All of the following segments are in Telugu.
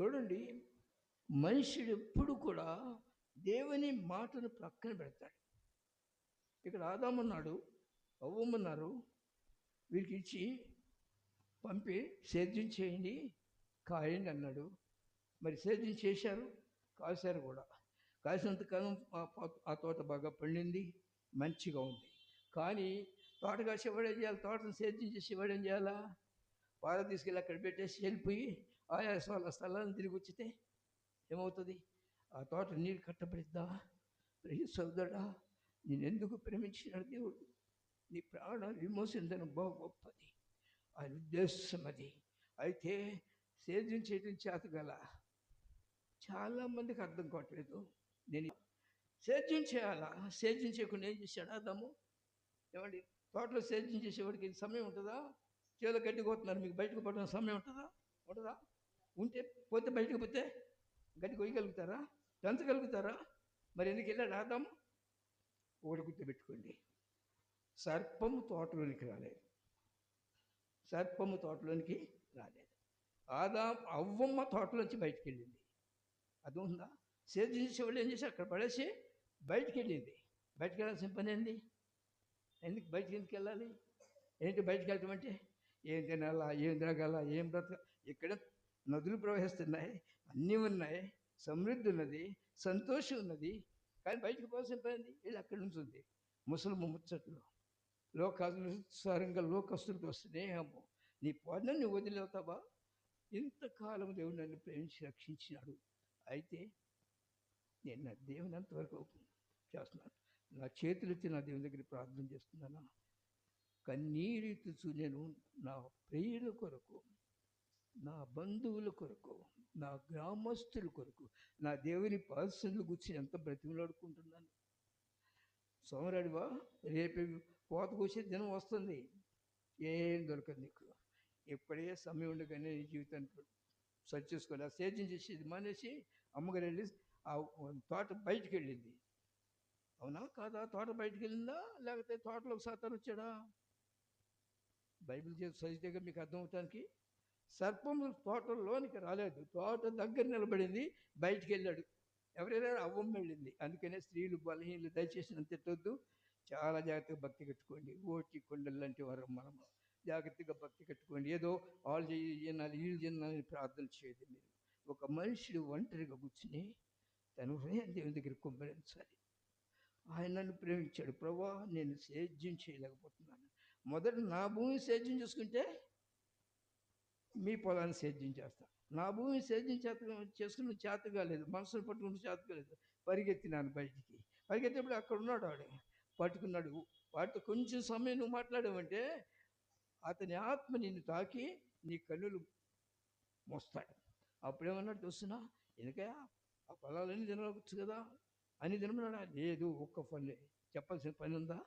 చూడండి మనుషుడు ఎప్పుడు కూడా దేవుని మాటను ప్రక్కన పెడతాడు. ఇక్కడ ఆదామన్నాడు అవ్వమన్నారు వీరికి ఇచ్చి పంపి సేద్యం చేయండి కాయండి అన్నాడు. మరి సేద్యం చేశారు కాశారు కూడా. కాసినంతకాలం ఆ ఆ తోట బాగా పండింది మంచిగా ఉంది. కానీ తోట కాసేవాడు ఏం చేయాలి? తోటను సేద్యం చేసి ఏం చేయాలా? పార తీసుకెళ్ళి అక్కడ పెట్టేసి వెళ్ళిపోయి ఆయా వాళ్ళ స్థలాన్ని తిరిగి వచ్చితే ఏమవుతుంది? ఆ తోట నీరు కట్టబడిద్దా? ప్రియ సోదరుడా నేను ఎందుకు ప్రేమించినాడు దేవుడు? నీ ప్రాణం విమోసిందని బహు గొప్పది. ఆయన ఉద్దేశం అది. అయితే సేద్యం చేయడం చేతగల చాలామందికి అర్థం కావట్లేదు. నేను సేద్యం చేయాలా? సేద్యం చేయకుండా ఏం చేశాడు ఆదాము? ఏమండి తోటలో సేద్యం చేసేవాడికి సమయం ఉంటుందా? చేలో గడ్డి కోతున్నారు మీకు బయటకు పోవడం సమయం ఉంటుందా? ఉంటుందా? ఉంటే పోతే బయటకు పోతే గడ్డి కొయ్యగలుగుతారా? పెంచగలుగుతారా మరి ఎందుకు వెళ్ళాడు ఆదాము? ఒకటి గుర్తుపెట్టుకోండి సర్పము తోటలోనికి రాలేదు. సర్పము తోటలోనికి రాలేదు. ఆదా అవ్వమ్మ తోటలోంచి బయటికి వెళ్ళింది. అది ఉందా సేద్యం చేసేవాళ్ళు ఏం చేసి అక్కడ పడేసి బయటికి వెళ్ళింది. బయటికి వెళ్ళాల్సిన పని ఏంది? ఎందుకు బయటికి ఎందుకు వెళ్ళాలి? ఏంటి బయటికి వెళ్ళటం అంటే? ఏం తినాలా? ఏం త్రాగాల ఏం బ్రతక? ఇక్కడ నదులు ప్రవహిస్తున్నాయి అన్నీ ఉన్నాయి సమృద్ధి ఉన్నది సంతోషం ఉన్నది. కానీ బయటకు పోవాల్సిన పని వీళ్ళు అక్కడి నుంచి ఉంది ముసలమ్మ ముచ్చట్లు. లోకానుసారంగా లోకస్తులతో స్నేహము. నీ పనులు నువ్వు వదిలేవుతావా ఇంతకాలం దేవుడు నన్ను ప్రేమించి రక్షించినాడు. అయితే నేను నా దేవుని అంతవరకు చేస్తున్నాను. నా చేతులెత్తి నా దేవుని దగ్గర ప్రార్థన చేస్తున్నానా? కన్నీరుతుచు నేను నా ప్రియుల కొరకు నా బంధువుల కొరకు నా గ్రామస్తుల కొరకు నా దేవుని పాదశులు గురించి ఎంత బ్రతిమలాడుకుంటున్నాను. సోమరాడివా రేపు కోత దినం వస్తుంది. ఏం దొరకదు నీకు. ఎప్పుడే సమయం ఉండగానే నీ జీవితాన్ని సరి చేసుకోవాలి ఆ సేద్యం చేసేది మానేసి అమ్మగారు వెళ్ళి ఆ తోట బయటికి వెళ్ళింది. అవునా కాదా? తోట బయటికి వెళ్ళిందా? లేకపోతే తోటలోకి సాతాను వచ్చాడా? బైబిల్ చేసి చదివితే మీకు అర్థమవుతానికి సర్పము తోటలోనికి రాలేదు. తోట దగ్గర నిలబడింది బయటికి వెళ్ళాడు. ఎవరైనా అవ్వం వెళ్ళింది. అందుకనే స్త్రీలు బలహీనలు దయచేసి అంత చాలా జాగ్రత్తగా భక్తి కట్టుకోండి. ఓటి కొండలు లాంటి వారు మనం. జాగ్రత్తగా భక్తి కట్టుకోండి. ఏదో వాళ్ళు తినాలి వీళ్ళు చేయాలని ప్రార్థన చేయదు మీరు. ఒక మనుషుడు ఒంటరిగా కూర్చుని తన హృదయం దేవుని దగ్గర కుమ్మరించాలి ఆయన నన్ను ప్రేమించాడు. ప్రభా నేను సేద్యం చేయలేకపోతున్నాను. మొదట నా భూమి సేద్యం చేసుకుంటే మీ పొలాన్ని సేద్యం చేస్తా. నా భూమి సేద్యం చేత చేసుకుని చేత కాలేదు మనసును పట్టుకుని చేత కాలేదు పరిగెత్తినాను బయటికి. పరిగెత్తేప్పుడు అక్కడ ఉన్నాడు ఆడు. పట్టుకున్నాడు. వాటితో కొంచెం సమయం నువ్వు మాట్లాడావంటే అతని ఆత్మ నిన్ను తాకి నీ కన్నులు మోస్తాడు అప్పుడేమన్నాడు చూస్తున్నా? ఎందుకయ్యా? ఆ పొలాలన్నీ తినవచ్చు కదా? అని తినమన్నాడా? లేదు ఒక్క పని చెప్పాల్సిన పని ఉందా?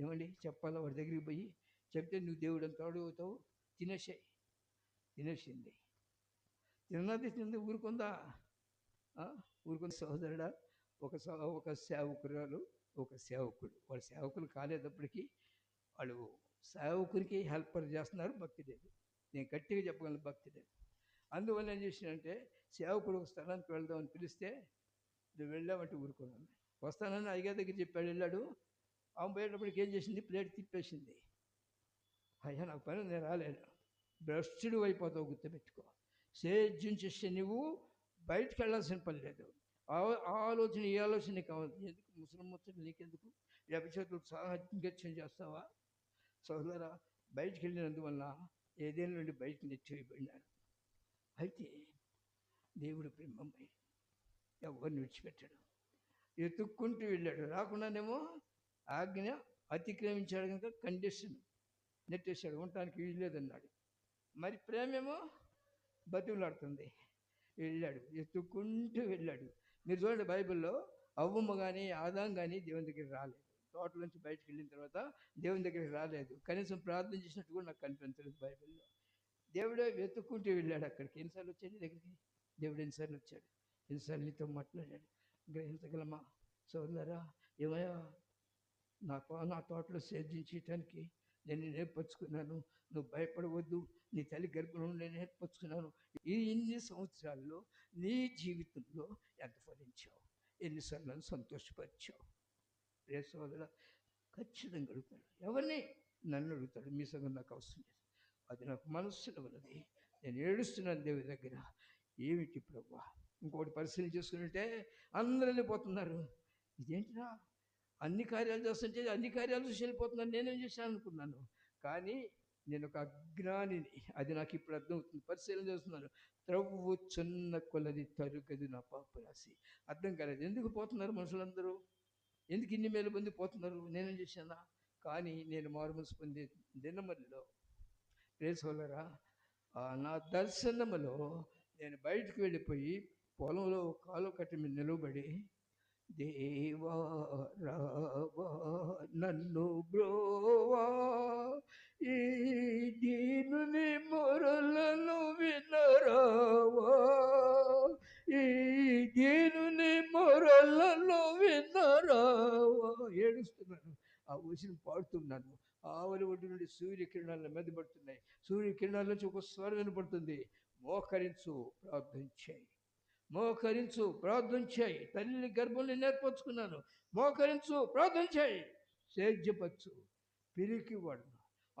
ఏమండి? చెప్పాలా? వాడి దగ్గరికి పోయి చెప్తే నువ్వు దేవుడు అంత అడుగుతావు తినేసాయి. తినేసింది. తిన్నది తింది ఊరుకుందా? ఆ? ఊరుకుంది సహోదరుడా ఒక ఒక సేవకురాలు ఒక సేవకుడు. వాళ్ళ సేవకులు కాలేటప్పటికీ వాళ్ళు సేవకునికి హెల్పర్ చేస్తున్నారు భక్తి లేదు నేను గట్టిగా చెప్పగలను భక్తి లేదు అందువల్ల ఏం చేసినంటే సేవకుడు ఒక స్థలానికి వెళ్దామని పిలిస్తే నువ్వు వెళ్ళామంటే ఊరుకున్నాను వస్తానని అయ్యగారి దగ్గర చెప్పాడు వెళ్ళాడు. ఆమె పోయేటప్పటికి ఏం చేసింది? ప్లేట్ తిప్పేసింది. అయ్యా నాకు పని నేను రాలేను. భ్రష్టుడు అయిపోతావు గుర్తుపెట్టుకో. సేద్యం చేస్తే నువ్వు బయటకు వెళ్ళాల్సిన పని లేదు. ఆ ఆలోచన ఈ ఆలోచన నీకు కావాలి. ఎందుకు? ముసలి ముచ్చట్లు నీకెందుకు? వ్యభిచేతులు సాహత్యం చేస్తావా? సోదరా బయటికి వెళ్ళినందువల్ల ఏదైనా నుండి బయటకు నెచ్చివేయబడినాడు అయితే దేవుడు ప్రేమమ్మై ఎవరిని విడిచిపెట్టాడు? ఎత్తుక్కుంటూ వెళ్ళాడు. రాకుండానేమో ఆజ్ఞ అతిక్రమించాడు కనుక కండిషన్ నెట్టేశాడు. ఉండటానికి వీలు లేదన్నాడు. మరి ప్రేమేమో బతిమలాడుతుంది. వెళ్ళాడు. ఎత్తుకుంటూ వెళ్ళాడు. మీరు చూడండి బైబిల్లో అవ్వమ్మ కానీ ఆదాం కానీ దేవుని దగ్గరికి రాలేదు. తోటలోంచి నుంచి బయటకు వెళ్ళిన తర్వాత దేవుని దగ్గరికి రాలేదు. కనీసం ప్రార్థన చేసినట్టు కూడా నాకు కనిపించలేదు బైబిల్లో. దేవుడే వెతుక్కుంటూ వెళ్ళాడు అక్కడికి. ఎన్నిసార్లు వచ్చాడు దగ్గరికి? దేవుడు ఎన్నిసార్లు వచ్చాడు? ఎన్నిసార్లు నీతో మాట్లాడాడు? గ్రహించగలమా? సోదరా ఏమయ్యా? నా నా తోటలో సేద్యం చేయటానికి నేను నేర్పరచుకున్నాను. నువ్వు భయపడవద్దు. నీ తల్లి గర్భంలో నేను ఏర్పరచుకున్నాను ఈ ఇన్ని సంవత్సరాల్లో నీ జీవితంలో ఎంత ఫలించావు? ఎన్నిసార్లు నన్ను సంతోషపరిచావు? రే సోదర ఖచ్చితంగా అడుగుతాడు ఎవరిని నన్ను అడుగుతాడు? మీ సంగతి నాకు అవసరం లేదు. అది నాకు మనస్సులో ఉన్నది. నేను ఏడుస్తున్నాను దేవుని దగ్గర. ఏమిటి ప్రభు? ఇంకోటి పరిశీలన చేసుకుంటే అందరూ వెళ్ళిపోతున్నారు. ఇదేంటిరా? అన్ని కార్యాలు చేస్తుంటే అన్ని కార్యాలు చూసి వెళ్ళిపోతున్నాను. నేనేం చేశాను అనుకున్నాను. కానీ నేను ఒక అజ్ఞానిని. అది నాకు ఇప్పుడు అర్థమవుతుంది. పరిశీలన చేస్తున్నాను త్రవ్వు చిన్న కొలది తరుగది నా పాప రాసి అర్థం కాలేదు. ఎందుకు పోతున్నారు మనుషులందరూ? ఎందుకు ఇన్ని మేలు పొంది పోతున్నారు? నేనేం చేశానా? కానీ నేను మారుమనసు పొందే దినమల్లో రేసోలరా నా దర్శనములో నేను బయటకు వెళ్ళిపోయి పొలంలో కాలు కట్టి మీద నిలబడి దేవా రావా నన్ను బ్రోవా ఈ దీనుని మొరలను వినరావా ఈ దీనుని మొరలను వినరావా. ఏడుస్తున్నాను ఆ ఊసిని పాడుతున్నాను. ఆవలి ఒడ్డు నుండి సూర్యకిరణాలు మీద పడుతున్నాయి. సూర్యకిరణాల నుంచి ఒక స్వరం వినపడుతుంది. మోకరించు ప్రార్థన చేయి. మోకరించు ప్రార్థన చేయి. తల్లి గర్భంలో నేర్పరచుకున్నాను మోకరించు ప్రార్థన చేయి. సేద్యపచ్చు పిరికివాడు.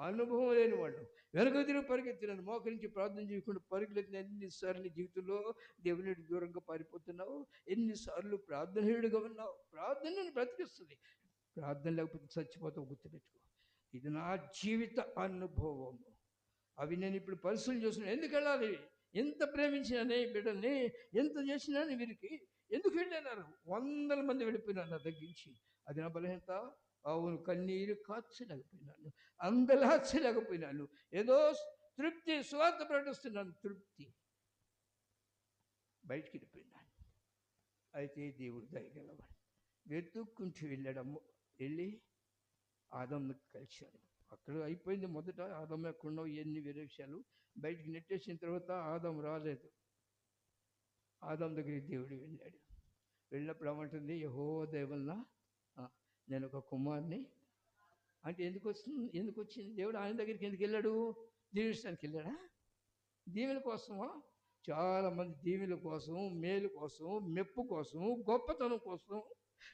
అనుభవం లేనివాడు. వెనక తిరిగి పరిగెత్తినాను. మోకరించి ప్రార్థన చేయకుండా పరిగెత్తిన ఎన్నిసార్లు నీ జీవితంలో దేవుని దూరంగా పారిపోతున్నావు? ఎన్నిసార్లు ప్రార్థనీయుడిగా ఉన్నావు? ప్రార్థన బ్రతికిస్తుంది. ప్రార్థన లేకపోతే చచ్చిపోతావు గుర్తుపెట్టుకో. ఇది నా జీవిత అనుభవము. అవి నేను ఇప్పుడు పరిశీలన చేస్తున్నాను. ఎందుకు వెళ్ళాలి? ఎంత ప్రేమించినానే బిడ్డల్ని ఎంత చేసినాను వీరికి ఎందుకు వెళ్ళినారు? వందల మంది వెళ్ళిపోయినాను నా తగ్గించి అది నా బలహీనత. అవును కన్నీరు కాచలేకపోయినాను. అందలాచలేకపోయినాను ఏదో తృప్తి స్వార్థ ప్రకటిస్తున్నాను. తృప్తి. బయటికి వెళ్ళిపోయినాను. అయితే దేవుడు దయగలవాడు. వెతుక్కుంటూ వెళ్ళడము వెళ్ళి ఆదమ్ను కలిశాడు. అక్కడ అయిపోయింది మొదట ఆదం ఎక్కడున్నావు ఎన్ని వేరే విషయాలు. బయటికి నెట్టేసిన తర్వాత ఆదం రాలేదు. ఆదం దగ్గరికి దేవుడు వెళ్ళాడు. వెళ్ళినప్పుడు ఏమంటుంది యహో దేవల్న నేను ఒక కుమార్ని. అంటే ఎందుకు వస్తుంది ఎందుకు వచ్చింది? దేవుడు ఆయన దగ్గరికి ఎందుకు వెళ్ళాడు? దీవించడానికి వెళ్ళాడా? దీవెల కోసమా? చాలామంది దీవెల కోసం మేలు కోసం మెప్పు కోసం గొప్పతనం కోసం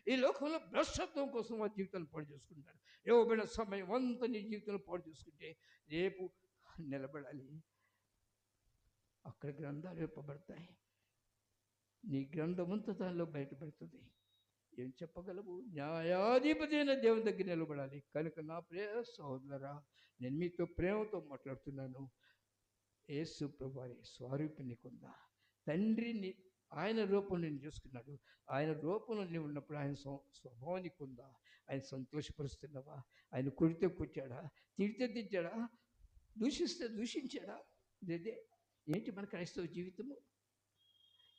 ఈ లోకంలో భ్రష్టత్వం కోసం వారి జీవితాన్ని పాడు చేసుకుంటారు. ఇవ్వబడిన సమయం అంతా నీ జీవితంలో పాడు చేసుకుంటే రేపు నిలబడాలి. అక్కడ గ్రంథాలు ఇవ్వబడతాయి. నీ గ్రంథమంతా దానిలో బయటపడుతుంది. ఏం చెప్పగలవు? న్యాయాధిపతి అయిన దేవుని దగ్గర నిలబడాలి. కనుక నా ప్రేమ సహోదరా నేను మీతో ప్రేమతో మాట్లాడుతున్నాను. యేసు ప్రభువారి స్వరూపి నీకుందా తండ్రిని ఆయన రూపం నేను చూసుకున్నాడు. ఆయన రూపంలో నీవు ఉన్నప్పుడు ఆయన స్వ స్వభావం నీకుందా? ఆయన సంతోషపరుస్తున్నావా? ఆయన కొడితే కొట్టాడా తిడితే తిట్టాడా దూషిస్తే దూషించాడా? లేదే. ఏంటి మన క్రైస్తవ జీవితము?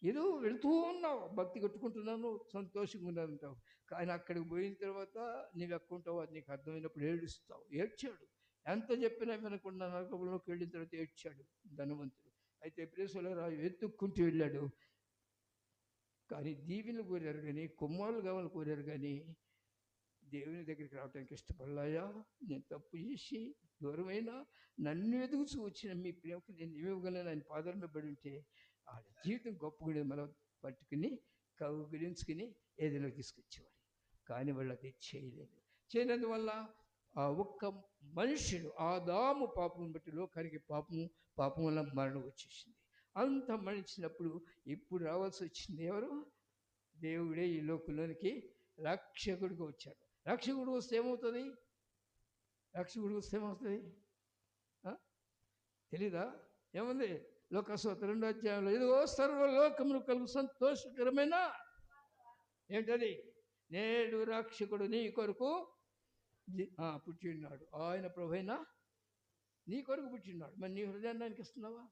ఏదో వెళుతూ ఉన్నావు. భక్తి కట్టుకుంటున్నాను సంతోషంగా ఉన్నాను అంటావు. కానీ అక్కడికి పోయిన తర్వాత నీవు ఎక్కుంటావు అది నీకు అర్థమైనప్పుడు ఏడుస్తావు. ఏడ్చాడు. ఎంత చెప్పినా వినకుండా నరకంలోకి వెళ్ళిన తర్వాత ఏడ్చాడు ధనవంతుడు. అయితే ప్రేసుల ఎత్తుక్కుంటూ వెళ్ళాడు. కానీ దీవెనలు కోరారు కానీ కుమ్మాలు కావాలి కోరారు కానీ దేవుని దగ్గరికి రావడానికి ఇష్టపడలాయా? నేను తప్పు చేసి దూరమైనా నన్ను ఎదుగుచూ వచ్చిన మీ ప్రేమకు నేను ఏమివ్వగలను ఆయన పాదాల మీద పడి ఉంటే ఆ జీవితం గొప్పగా మనం పట్టుకుని కౌగిలించుకుని ఏదైనా తీసుకొచ్చేవాడు. కానీ వాళ్ళు అది చేయలేదు. చేయనందువల్ల ఆ ఒక్క మనుషుడు ఆదాము పాపం బట్టి లోకానికి పాపము పాపం వల్ల మరణం వచ్చేసింది. అంత మరణించినప్పుడు ఇప్పుడు రావాల్సి వచ్చింది ఎవరు? దేవుడే ఈ లోకంలోనికి రక్షకుడిగా వచ్చాడు. రక్షకుడు వస్తే ఏమవుతుంది? రక్షకుడు వస్తే ఏమవుతుంది? తెలీదా? ఏముంది? లోకస్వత రెండో అధ్యాయంలో ఇదిగో సర్వలోకమును కలుగు సంతోషకరమైన ఏంటది? నేడు రక్షకుడు నీ కొరకు పుట్టిన్నాడు ఆయన ప్రభైన నీ కొరకు పుట్టిన్నాడు మరి నీ హృదయాన్ని ఆయనకి ఇస్తున్నావా